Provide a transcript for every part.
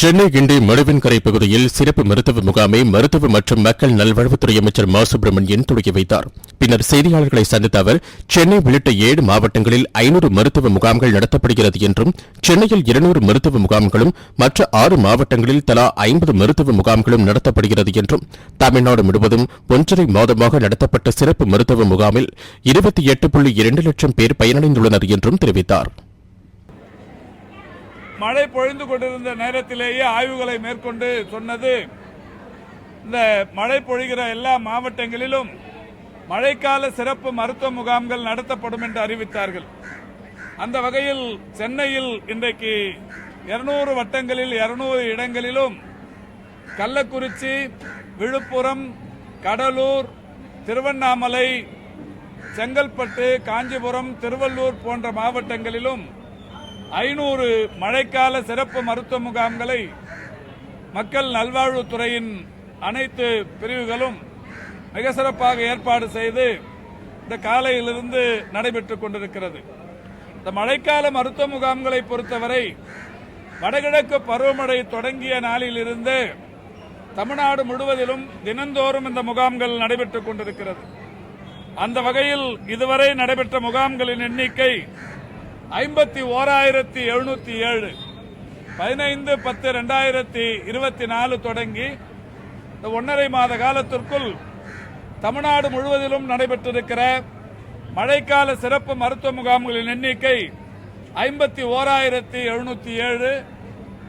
சென்னை கிண்டி மடுவின்கரை பகுதியில் சிறப்பு மருத்துவ முகாமை மருத்துவ மற்றும் மக்கள் நல்வாழ்வுத்துறை அமைச்சர் மா. சுப்பிரமணியன் தொடங்கி வைத்தார். பின்னர் செய்தியாளர்களை சந்தித்த அவர் சென்னை உள்ளிட்ட ஏழு மாவட்டங்களில் ஐநூறு மருத்துவ முகாம்கள் நடத்தப்படுகிறது என்றும் சென்னையில் இருநூறு மருத்துவ முகாம்களும் மற்ற ஆறு மாவட்டங்களில் தலா ஐம்பது மருத்துவ முகாம்களும் நடத்தப்படுகிறது என்றும் தமிழ்நாடு முழுவதும் ஒன்றரை மாதமாக நடத்தப்பட்ட சிறப்பு மருத்துவ முகாமில் இருபத்தி எட்டு புள்ளி இரண்டு லட்சம் பேர் பயனடைந்துள்ளனர் என்றும் தெரிவித்தார். மழை பொழிந்து கொண்டிருந்த நேரத்திலேயே ஆய்வுகளை மேற்கொண்டு சொன்னது இந்த மழை பொழிகிற எல்லா மாவட்டங்களிலும் மழைக்கால சிறப்பு மருத்துவ முகாம்கள் நடத்தப்படும் என்று அறிவித்தார்கள். அந்த வகையில் சென்னையில் இன்றைக்கு இருநூறு வட்டங்களில் இருநூறு இடங்களிலும் கள்ளக்குறிச்சி விழுப்புரம் கடலூர் திருவண்ணாமலை செங்கல்பட்டு காஞ்சிபுரம் திருவள்ளூர் போன்ற மாவட்டங்களிலும் ஐநூறு மழைக்கால சிறப்பு மருத்துவ முகாம்களை மக்கள் நல்வாழ்வுத்துறையின் அனைத்து பிரிவுகளும் மிக சிறப்பாக ஏற்பாடு செய்து இந்த காலையிலிருந்து நடைபெற்றுக் கொண்டிருக்கிறது. இந்த மழைக்கால மருத்துவ முகாம்களை பொறுத்தவரை வடகிழக்கு பருவமழை தொடங்கிய நாளிலிருந்து தமிழ்நாடு முழுவதிலும் தினந்தோறும் இந்த முகாம்கள் நடைபெற்றுக் கொண்டிருக்கிறது. அந்த வகையில் இதுவரை நடைபெற்ற முகாம்களின் எண்ணிக்கை ஐம்பத்தி ஓராயிரத்தி எழுநூத்தி ஏழு. பதினைந்து பத்து ரெண்டாயிரத்தி இருபத்தி நாலு தொடங்கி இந்த ஒன்றரை மாத காலத்திற்குள் தமிழ்நாடு முழுவதிலும் நடைபெற்றிருக்கிற மழைக்கால சிறப்பு மருத்துவ முகாம்களின் எண்ணிக்கை ஐம்பத்தி ஓராயிரத்தி எழுநூத்தி ஏழு.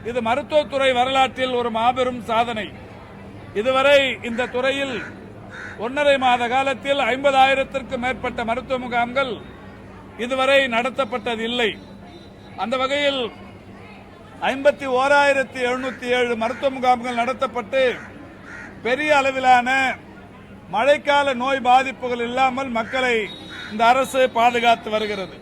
இது மருத்துவத்துறை வரலாற்றில் ஒரு மாபெரும் சாதனை. இதுவரை இந்த துறையில் ஒன்றரை மாத காலத்தில் ஐம்பதாயிரத்திற்கும் மேற்பட்ட மருத்துவ முகாம்கள் இதுவரை நடத்தப்பட்டது இல்லை அந்த வகையில் ஐம்பத்தி ஓராயிரத்தி எழுநூத்தி ஏழு மருத்துவ முகாம்கள் நடத்தப்பட்டு பெரிய அளவிலான மழைக்கால நோய் பாதிப்புகள் இல்லாமல் மக்களை இந்த அரசு பாதுகாத்து வருகிறது.